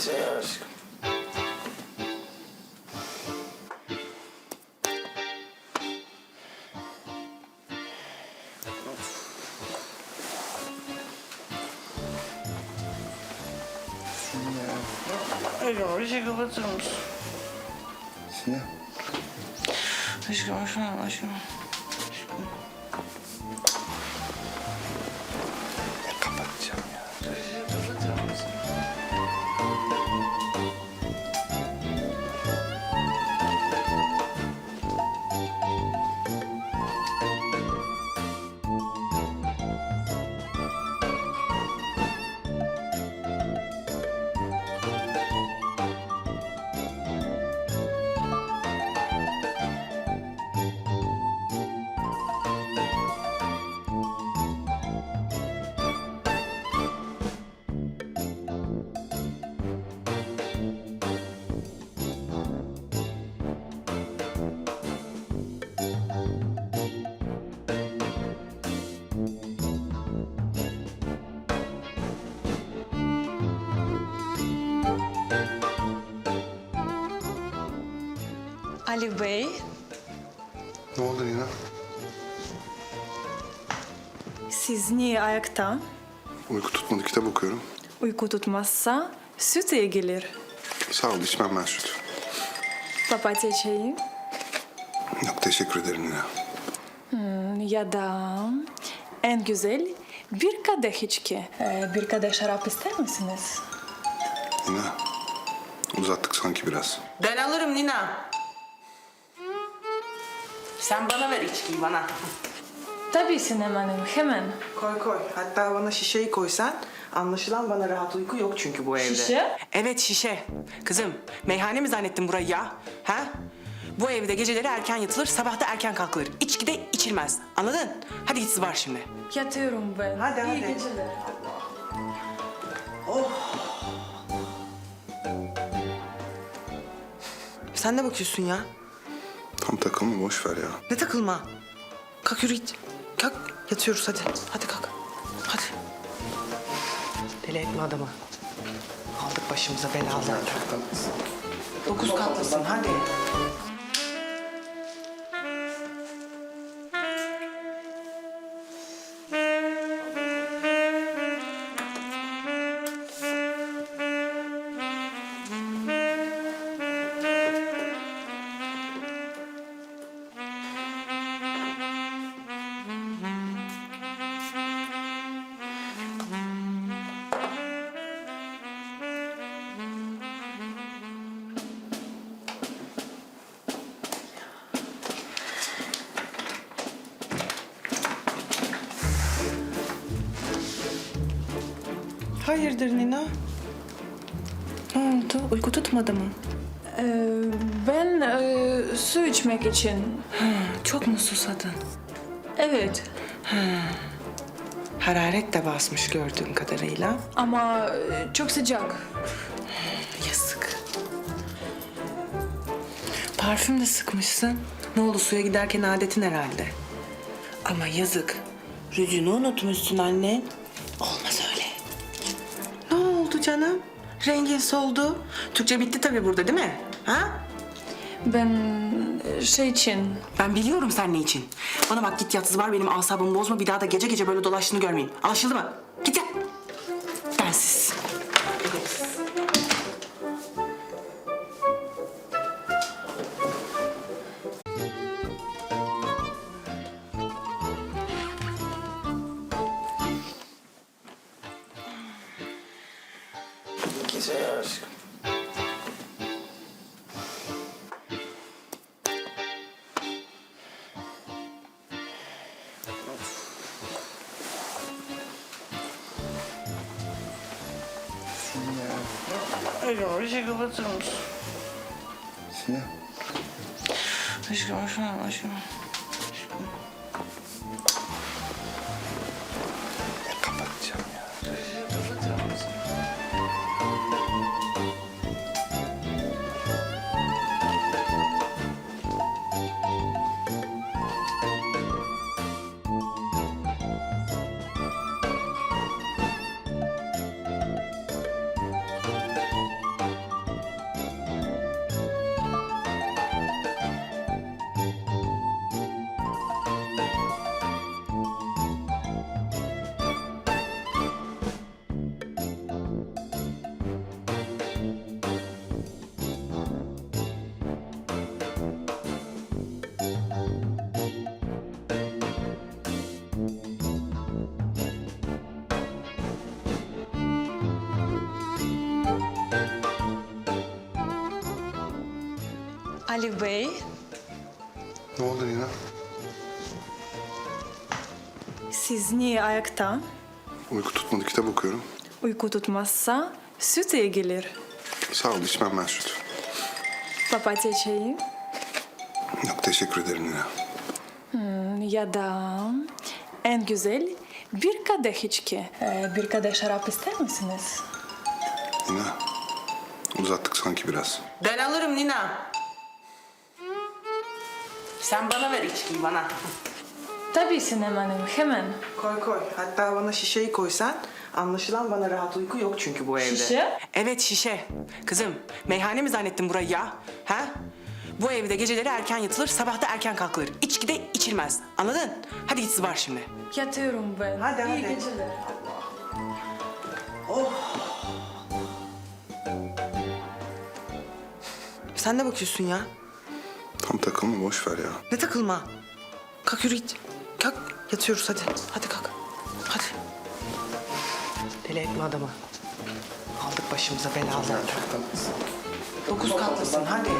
Gece aşkım. Aşkım bir şey kapatır mısın? Sinem. Aşkım şunu al aşkım. Ali Bey, Ne oldu Nina? siz niye ayakta? Uyku tutmadı kitap okuyorum. Uyku tutmazsa süt iyi gelir. Sağ ol içmem ben süt. Papatya çayı Yok teşekkür ederim Nina. ya da en güzel bir kadeh içki. Ee, bir kadeh şarap ister misiniz? Nina uzattık sanki biraz. Ben alırım Nina. Sen bana ver içkiyi bana. Tabii Sinem Hanım, hemen. Koy koy. Hatta bana şişeyi koysan. Anlaşılan bana rahat uyku yok çünkü bu evde. Şişe? Evet şişe. Kızım meyhane mi zannettin burayı ya? Ha? Bu evde geceleri erken yatılır, sabah da erken kalkılır. İçki de içilmez. Anladın? Hadi git var şimdi. Yatıyorum ben. Hadi, İyi hadi. geceler. Sen ne bakıyorsun ya? Takılma boş ver ya. Ne takılma? Kalk yürü git. Kalk yatıyoruz hadi. Hadi kalk. Hadi. Deli etme adamı. Aldık başımıza belaları. Dokuz katlısın hadi. Hayırdır Nina? Ne oldu? Uyku tutmadı mı? Ee, ben e, su içmek için. Çok mu susadın? Evet Hararet de basmış gördüğüm kadarıyla. ama e, çok sıcak. Yazık. Parfüm de sıkmışsın. Ne oldu suya giderken adetin herhalde. Ama yazık. Rücünü unutmuşsun anne. Canım? Rengin soldu. Türkçe bitti tabii burada değil mi? Ha? Ben e, şey için Ben biliyorum sen ne için. Bana bak git yat var benim asabımı bozma. Bir daha da gece gece böyle dolaştığını görmeyeyim. Anlaşıldı mı? Git yat. Gece aşkım. Aşkım bir şey kapatır mısın? Sinem. Aşkım al aşkım. Ali Bey, Ne oldu Nina? siz niye ayakta? Uyku tutmadı kitap okuyorum. Uyku tutmazsa süt iyi gelir. Sağ ol içmem ben süt. Papatya çayı Yok teşekkür ederim Nina. ya da en güzel bir kadeh içki. Ee, bir kadeh şarap ister misiniz? Nina uzattık sanki biraz. Ben alırım Nina. Sen bana ver içkiyi bana. Tabii Sinem Hanım, hemen. Koy koy. Hatta bana şişeyi koysan. Anlaşılan bana rahat uyku yok çünkü bu evde. Şişe? Evet şişe. Kızım meyhane mi zannettin burayı ya? Ha? Bu evde geceleri erken yatılır, sabah da erken kalkılır. İçki de içilmez. Anladın? Hadi git var şimdi. Yatıyorum ben. Hadi, İyi hadi. geceler. Sen ne bakıyorsun ya? Tam takılma boş ver ya. Ne takılma? Kalk yürü git. Kalk yatıyoruz hadi. Hadi kalk. Hadi. Deli etme adamı. Aldık başımıza belaları. Dokuz katlısın hadi.